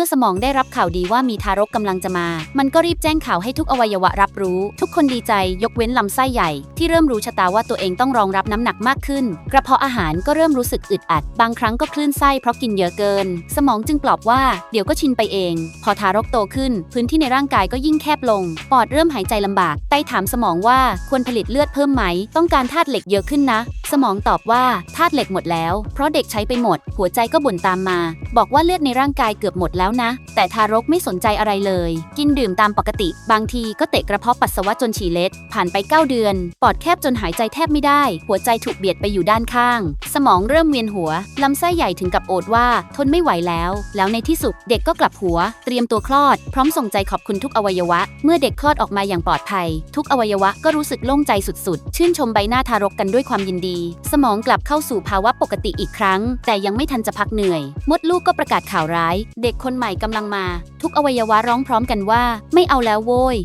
มื่อสมองได้รับข่าวดีว่ามีทารกกำลังจะมา มันก็รีบแจ้งข่าวให้ทุกอวัยวะรับรู้ ทุกคนดีใจยกเว้นลำไส้ใหญ่ ที่เริ่มรู้ชะตาว่าตัวเองต้องรองรับน้ำหนักมากขึ้น กระเพาะอาหารก็เริ่มรู้สึกอึดอัด บางครั้งก็คลื่นไส้เพราะกินเยอะเกิน สมองจึงปลอบว่า เดี๋ยวก็ชินไปเอง พอทารกโตขึ้น พื้นที่ในร่างกายก็ยิ่งแคบลง ปอดเริ่มหายใจลำบาก ไตถามสมองว่าควรผลิตเลือดเพิ่มไหม ต้องการธาตุเหล็กเยอะขึ้นนะ สมองตอบว่าธาตุเหล็กหมดแล้ว เพราะเด็กใช้ไปหมด หัวใจก็บ่นตามมา บอกว่าเลือดในร่างกายเกือบหมดแล้วนะ แต่ทารกไม่สนใจอะไรเลย กินดื่มตามปกติ บางทีก็เตะกระเพาะปัสสาวะจนฉี่เล็ด ผ่านไป 9 เดือน ปอดแคบจนหายใจแทบไม่ได้ หัวใจถูกเบียดไปอยู่ด้านข้าง สมองเริ่มเวียนหัว ลำไส้ใหญ่ถึงกับโอดว่า ทนไม่ไหวแล้ว แล้วในที่สุดเด็กก็กลับหัว เตรียมตัวคลอด พร้อมส่งใจขอบคุณทุกอวัยวะ เมื่อเด็กคลอดออกมาอย่างปลอดภัย ทุกอวัยวะก็รู้สึกโล่งใจสุดๆ ชื่นชมใบหน้าทารกกันด้วยความยินดี สมองกลับเข้าสู่ภาวะปกติอีกครั้ง แต่ยังไม่ทันจะพักเหนื่อย มดลูกก็ประกาศข่าวร้าย เด็กคนใหม่กำลังมา ทุกอวัยวะร้องพร้อมกันว่า ไม่เอาแล้วโว้ย